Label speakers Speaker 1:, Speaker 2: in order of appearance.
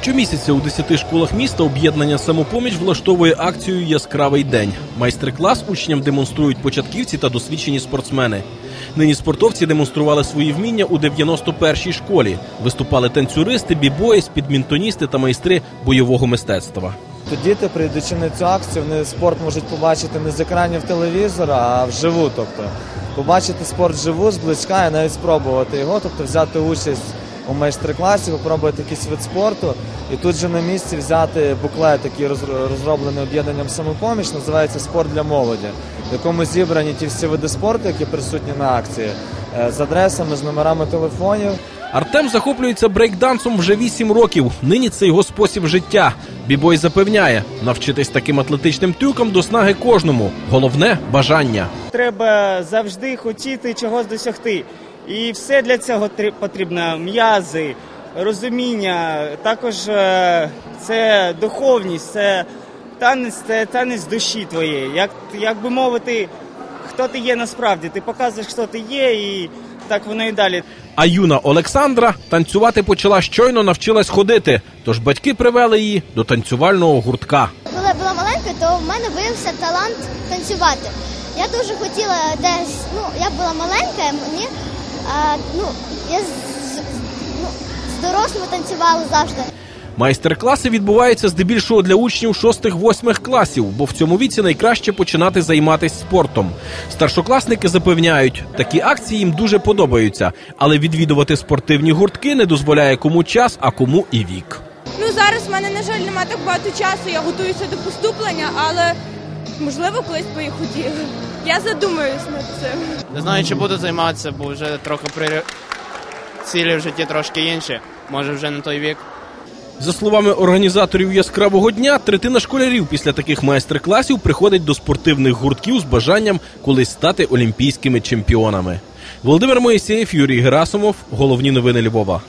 Speaker 1: Щомісяця у 10 школах міста об'єднання самопоміч влаштовує акцію Яскравий день. Майстер-клас учням демонструють початківці та досвідчені спортсмени. Нині спортовці демонстрували свої вміння у 91-й школі. Виступали танцюристи, бібої, спідмінтоністи та майстри бойового мистецтва.
Speaker 2: То діти, прийдучи на цю акцію, вони спорт можуть побачити не з екранів телевізора, а вживу. Тобто побачити спорт вживу, зблизька і навіть спробувати його, тобто взяти участь у майстер-класі, попробувати якийсь вид спорту, і тут же на місці взяти буклет, який розроблений об'єднанням самопоміч, називається Спорт для молоді, в якому зібрані ті всі види спорту, які присутні на акції, е, з адресами, з номерами телефонів.
Speaker 1: Артем захоплюється брейкдансом вже 8 років. Нині це його спосіб життя. Бібой запевняє, навчитись таким атлетичним трюкам до снаги кожному. Головне бажання.
Speaker 3: Треба завжди хотіти чогось досягти. І все для цього тр- потрібно м'язи, розуміння, також е, це духовність, це танець, це танець душі твоєї. Як, як би мовити, хто ти є насправді, ти показуєш, хто ти є, і так воно і далі.
Speaker 1: А юна Олександра танцювати почала щойно навчилась ходити. Тож батьки привели її до танцювального гуртка.
Speaker 4: Коли я була маленька, то в мене виявився талант танцювати. Я дуже хотіла десь, ну, я була маленька, мені, а, ну, я з, з- ну, з дорослими танцювала завжди.
Speaker 1: Майстер-класи відбуваються здебільшого для учнів 6-8 класів, бо в цьому віці найкраще починати займатися спортом. Старшокласники запевняють, такі акції їм дуже подобаються, але відвідувати спортивні гуртки не дозволяє кому час, а кому і вік.
Speaker 5: Ну зараз в мене, на жаль, немає так багато часу. Я готуюся до поступлення, але можливо колись би і хотіла. Я задумаюсь над цим.
Speaker 6: Не знаю, чи буду займатися, бо вже трохи при... цілі в житті трошки інші. Може, вже на той вік.
Speaker 1: За словами організаторів яскравого дня, третина школярів після таких майстер-класів приходить до спортивних гуртків з бажанням колись стати олімпійськими чемпіонами. Володимир Моїсеєв, Юрій Герасимов. Головні новини Львова.